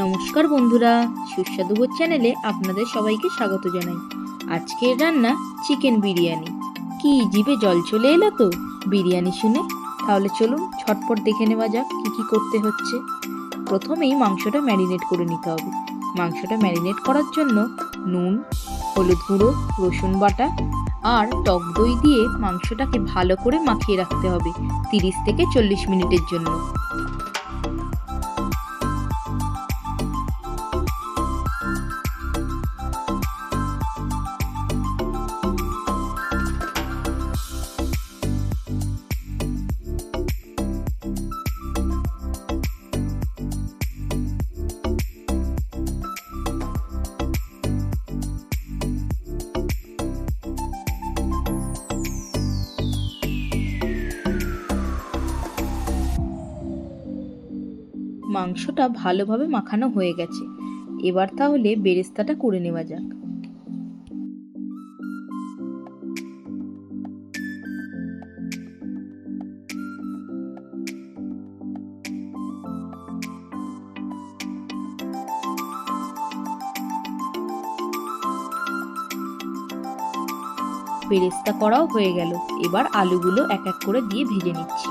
নমস্কার বন্ধুরা, সুস্বাদু ভোজ চ্যানেলে আপনাদের সবাইকে স্বাগত জানাই। আজকের রান্না চিকেন বিরিয়ানি। কি জিভে জল চলে এলো তো? বিরিয়ানি শুনে? তাহলে চলুন ছটপট দেখে নেওয়া যাক কী কী করতে হচ্ছে। প্রথমেই মাংসটা ম্যারিনেট করে নিতে হবে। মাংসটা ম্যারিনেট করার জন্য নুন, হলুদ গুঁড়ো, রসুন বাটা আর টক দই দিয়ে মাংসটাকে ভালো করে মাখিয়ে রাখতে হবে তিরিশ থেকে চল্লিশ মিনিটের জন্য। মাংসটা ভালোভাবে মাখানো হয়ে গেছে। এবার তাহলে বেরেস্তাটা করে নেওয়া যাক। বেরেস্তা করাও হয়ে গেল। এবার আলুগুলো এক এক করে দিয়ে ভেজে নিচ্ছি।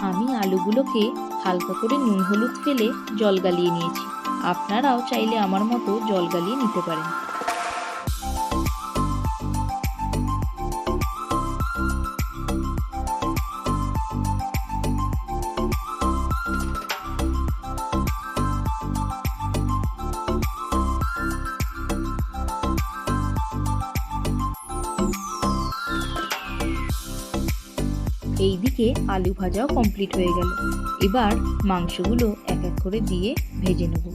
আমি আলুগুলোকে হালকা করে নুন হলুদ ফেলে জল গালিয়ে নিয়েছি। আপনারাও চাইলে আমার মতো জল গালিয়ে নিতে পারেন। এইদিকে আলু ভাজাও কমপ্লিট হয়ে গেল। এবার মাংসগুলো এক এক করে দিয়ে ভেজে নেব।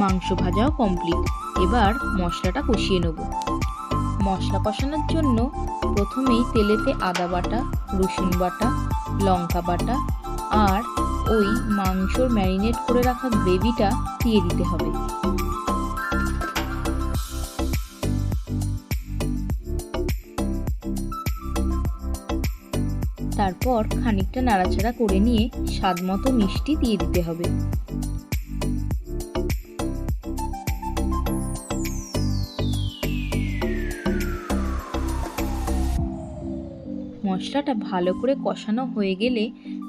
মাংস ভাজাও কমপ্লিট এবার মশলাটা কষিয়ে নেব। মশলা কষানোর জন্য প্রথমেই তেলেতে আদা বাটা, রসুন বাটা, লঙ্কা বাটা আর ওই মাংসর ম্যারিনেট করে রাখা গ্রেভিটা দিয়ে দিতে হবে। তারপর খানিকটা নাড়াচাড়া করে নিয়ে স্বাদ মতো মিষ্টি দিয়ে দিতে হবে। মশলাটা ভালো করে কষানো হয়ে গেলে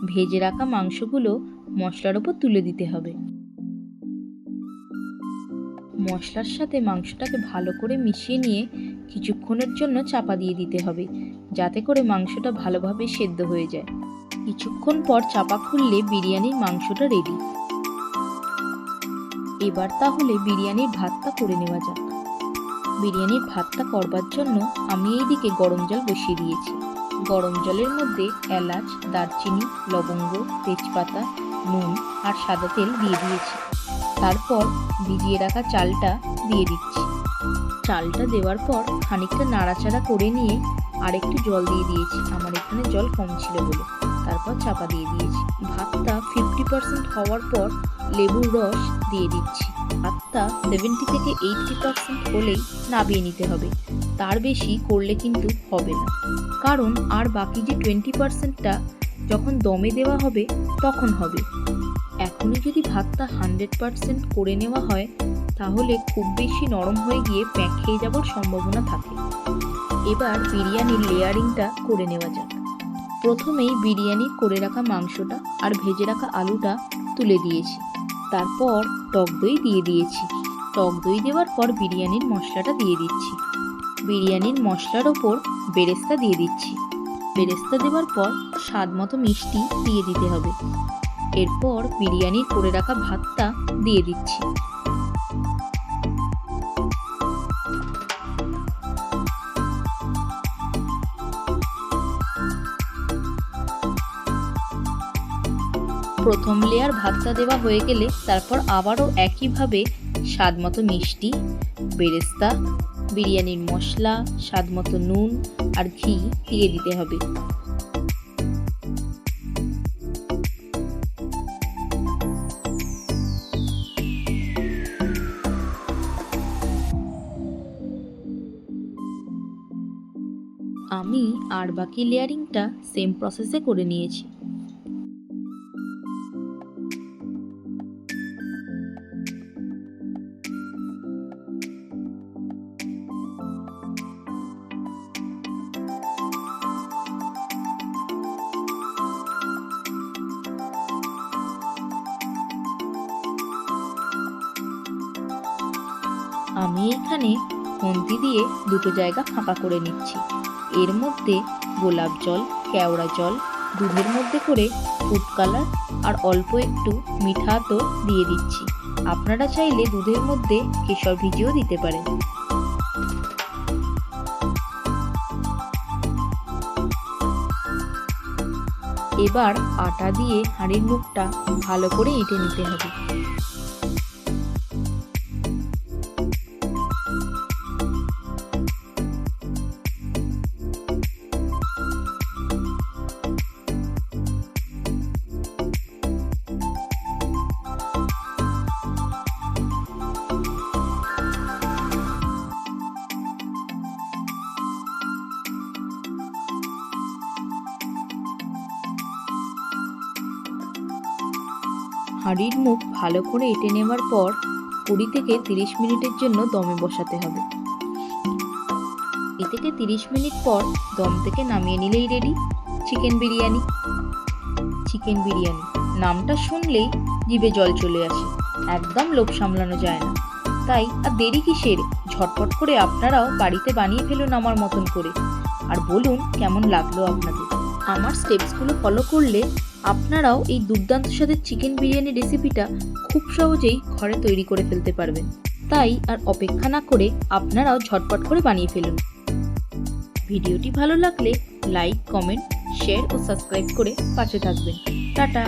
ভেজে রাখা মাংসগুলো মশলার ওপর তুলে দিতে হবে। মশলার সাথে মাংসটাকে ভালো করে মিশিয়ে নিয়ে কিছুক্ষণের জন্য চাপা দিয়ে দিতে হবে, যাতে করে মাংসটা ভালোভাবে সেদ্ধ হয়ে যায়। কিছুক্ষণ পর চাপা খুললে বিরিয়ানির মাংসটা রেডি এবার তাহলে বিরিয়ানির ভাতটা করে নেওয়া যাক। বিরিয়ানির ভাতটা করবার জন্য আমি এইদিকে গরম জল বসিয়ে দিয়েছি। গরম জলের মধ্যে এলাচ, দারচিনি, লবঙ্গ, তেজপাতা, নুন আর সাদা তেল দিয়ে দিয়েছি। তারপর ভিজিয়ে রাখা চালটা দিয়ে দিচ্ছি। চালটা দেওয়ার পর খানিকটা নাড়াচাড়া করে নিয়ে আরেকটু জল দিয়ে দিয়েছি। আমার এখানে জল কম ছিল বলে। তারপর চাপা দিয়ে দিয়েছি। ভাতটা ফিফটি পার্সেন্ট হওয়ার পর লেবুর রস দিয়ে দিচ্ছি। ভাতটা সেভেন্টি থেকে এইটটি পার্সেন্ট হলেই নাবিয়ে নিতে হবে। তার বেশি করলে কিন্তু হবে না। কারণ আর বাকি যে টোয়েন্টি পার্সেন্টটা যখন দমে দেওয়া হবে, তখন হবে। এখনই যদি ভাতটা হান্ড্রেড পার্সেন্ট করে নেওয়া হয়, তাহলে খুব বেশি নরম হয়ে গিয়ে প্যাক খেয়ে যাওয়ার সম্ভাবনা থাকে। এবার বিরিয়ানির লেয়ারিংটা করে নেওয়া যাক। প্রথমেই বিরিয়ানি করে রাখা মাংসটা আর ভেজে রাখা আলুটা তুলে দিয়েছি। তারপর টক দই দিয়ে দিয়েছি। টক দই দেওয়ার পর বিরিয়ানির মশলাটা দিয়ে দিচ্ছি। বিরিয়ানির মশলার ওপর বেরেস্তা দিয়ে দিচ্ছি। বেরেস্তা দেওয়ার পর স্বাদ মতো মিষ্টি দিয়ে দিতে হবে। এরপর বিরিয়ানির করে রাখা ভাতটা দিয়ে দিচ্ছি। প্রথম লেয়ার ভাতটা দেওয়া হয়ে গেলে তারপর আবারও একইভাবে স্বাদ মতো মিষ্টি, বেরেস্তা বিরিয়ানির মশলা স্বাদ মতো নুন আর ঘি দিয়ে দিতে হবে। আমি আর বাকি লেয়ারিংটা সেম প্রসেসে করে নিয়েছি। আমি এখানে খুন্তি দিয়ে দুটো জায়গা ফাঁকা করে নিচ্ছি। এর মধ্যে গোলাপ জল, কেওড়া জল, দুধের মধ্যে করে ফুড কালার আর অল্প একটু মিঠা তো দিয়ে দিচ্ছি। আপনারা চাইলে দুধের মধ্যে কেশর ভিজিয়েও দিতে পারেন। এবার আটা দিয়ে হাঁড়ির মুখটা ভালো করে এঁটে নিতে হবে। হাঁড়ির মুখ ভালো করে এঁটে নেওয়ার পর কুড়ি থেকে তিরিশ মিনিটের জন্য দমে বসাতে হবে। এ থেকে তিরিশ মিনিট পর দম থেকে নামিয়ে নিলেই ready chicken biryani. Chicken biryani, নামটা শুনলেই জিভে জল চলে আসে, একদম লোভ সামলানো যায় না। তাই আর দেরি কিসের? ঝটপট করে আপনারাও বাড়িতে বানিয়ে ফেলুন আমার মতন করে। আর বলুন কেমন লাগল আপনাদের? আমার স্টেপসগুলো ফলো করলে আপনারাও এই দুর্দান্ত স্বাদের চিকেন বিরিয়ানি রেসিপিটা খুব সহজেই ঘরে তৈরি করে ফেলতে পারবেন। তাই আর অপেক্ষা না করে আপনারাও ঝটপট করে বানিয়ে ফেলুন। ভিডিওটি ভালো লাগলে লাইক কমেন্ট শেয়ার ও সাবস্ক্রাইব করে পাশে থাকবেন। টাটা!